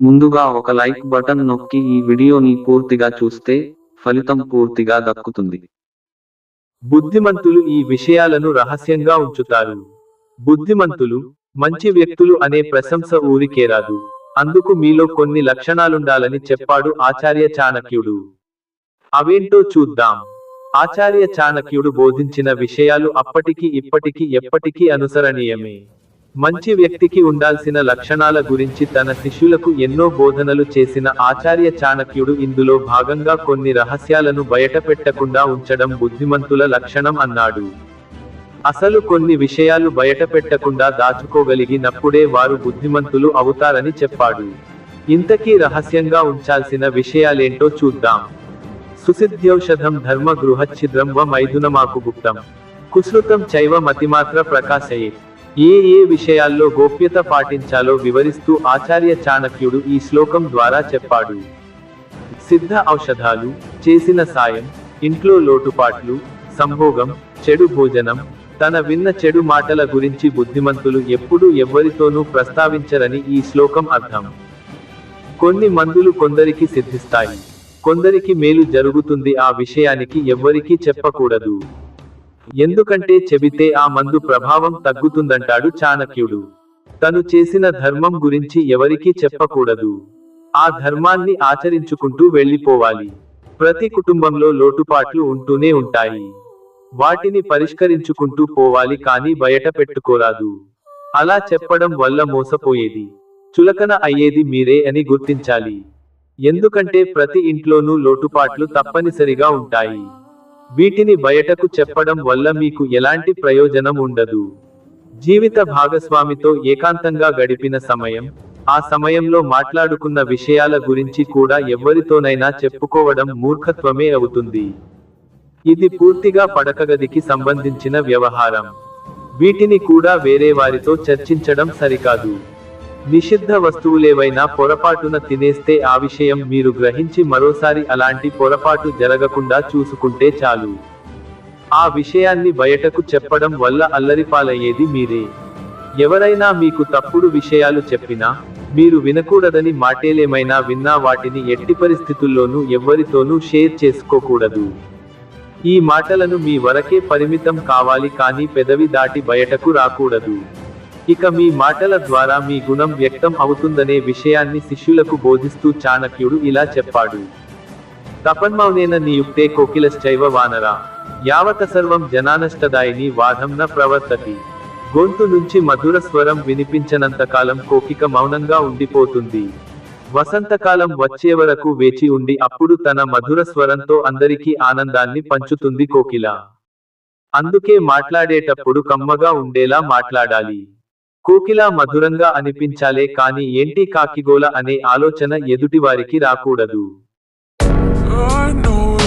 ముందుగా ఒక like button నొక్కి ఈ వీడియోని పూర్తిగా చూస్తే ఫలితం పూర్తిగా దక్కుతుంది. బుద్ధిమంతులు ఈ విషయాలను రహస్యంగా ఉంచుతారు. బుద్ధిమంతులు మంచి వ్యక్తులు అనే ప్రశంస ఊరికే రాదు అందుకు మీలో కొన్ని లక్షణాలుండాలని చెప్పాడు ఆచార్య చాణక్యుడు. అవేంటో చూద్దాం. ఆచార్య చాణక్యుడు బోధించిన విషయాలు అప్పటికి ఇప్పటికి ఎప్పటికీ అనుసరణీయమే. మంచి వ్యక్తికి ఉండాల్సిన లక్షణాల గురించి తన శిష్యులకు ఎన్నో బోధనలు చేసిన ఆచార్య చాణక్యుడు ఇందులో భాగంగా కొన్ని రహస్యాలను బయటపెట్టకుండా ఉంచడం బుద్ధిమంతుల లక్షణం అన్నాడు. అసలు కొన్ని విషయాలు బయటపెట్టకుండా దాచుకోగలిగినప్పుడే వారు బుద్ధిమంతులు అవుతారని చెప్పాడు. ఇంతకీ రహస్యంగా ఉంచాల్సిన విషయాలేంటో చూద్దాం. సుసిద్ధ్యౌషధం ధర్మ గృహఛిద్రం వ మైథునమాకు గుప్తం కుశ్రుతం చైవ మతిమాత్ర ప్రకాశయే. ఏ ఏ విషయాల్లో గోప్యత పాటించాలో వివరిస్తూ ఆచార్య చాణక్యుడు ఈ శ్లోకం ద్వారా చెప్పాడు. సిద్ధ ఔషధాలు చేసిన సాయం ఇంట్లో లోటుపాట్లు సంభోగం చెడు భోజనం తన విన్న చెడు మాటల గురించి బుద్ధిమంతులు ఎప్పుడూ ఎవ్వరితోనూ ప్రస్తావించరని ఈ శ్లోకం అర్థం. కొన్ని మందులు కొందరికి సిద్ధిస్తాయి. కొందరికి మేలు జరుగుతుంది ఆ విషయానికి ఎవ్వరికీ చెప్పకూడదు. ఎందుకంటే చెబితే ఆ మందు ప్రభావం తగ్గుతుందంటాడు చాణక్యుడు. తను చేసిన ధర్మం గురించి ఎవరికీ చెప్పకూడదు. ఆ ధర్మాన్ని ఆచరించుకుంటూ వెళ్ళిపోవాలి. ప్రతి కుటుంబంలో లోటుపాట్లు ఉంటూనే ఉంటాయి. వాటిని పరిష్కరించుకుంటూ పోవాలి కానీ బయట పెట్టుకోరాదు. అలా చెప్పడం వల్ల మోసపోయేది. చులకన అయ్యేది మీరే అని గుర్తించాలి. ఎందుకంటే ప్రతి ఇంట్లోనూ లోటుపాట్లు తప్పనిసరిగా ఉంటాయి. వీటిని బయటకు చెప్పడం వల్ల మీకు ఎలాంటి ప్రయోజనం ఉండదు. జీవిత భాగస్వామితో ఏకాంతంగా గడిపిన సమయం ఆ సమయంలో మాట్లాడుకున్న విషయాల గురించి కూడా ఎవ్వరితోనైనా చెప్పుకోవడం మూర్ఖత్వమే అవుతుంది. ఇది పూర్తిగా పడకగదికి సంబంధించిన వ్యవహారం. వీటిని కూడా వేరే వారితో చర్చించడం సరికాదు. నిషిద్ధ వస్తువులేవైనా పొరపాటున తినేస్తే ఆ విషయం మీరు గ్రహించి మరోసారి అలాంటి పొరపాటు జరగకుండా చూసుకుంటే చాలు. ఆ విషయాన్ని బయటకు చెప్పడం వల్ల అల్లరిపాలయ్యేది మీరే. ఎవరైనా మీకు తప్పుడు విషయాలు చెప్పినా మీరు వినకూడదని మాటేలేమైనా విన్నా వాటిని ఎట్టి పరిస్థితుల్లోనూ ఎవ్వరితోనూ షేర్ చేసుకోకూడదు. ఈ మాటలను మీ వరకే పరిమితం కావాలి కానీ పెదవి దాటి బయటకు రాకూడదు. ఇక మీ మాటల ద్వారా మీ గుణం వ్యక్తం అవుతుందనే విషయాన్ని శిష్యులకు బోధిస్తూ చాణక్యుడు ఇలా చెప్పాడు. తపన్మౌనేన నియుక్తే కోకిలశ్చైవ వానరా. యావత సర్వం జనానష్టదాయిని వాదం న ప్రవర్తతి. గొంతు నుంచి మధుర స్వరం వినిపించనంతకాలం కోకిక మౌనంగా ఉండిపోతుంది. వసంతకాలం వచ్చే వరకు వేచి ఉండి అప్పుడు తన మధుర స్వరంతో అందరికీ ఆనందాన్ని పంచుతుంది కోకిల. అందుకే మాట్లాడేటప్పుడు కమ్మగా ఉండేలా మాట్లాడాలి. కోకిల మధురంగా అనిపించాలే కాని ఏంటి కాకిగోల అనే ఆలోచన ఎదుటివారికి రాకూడదు. I know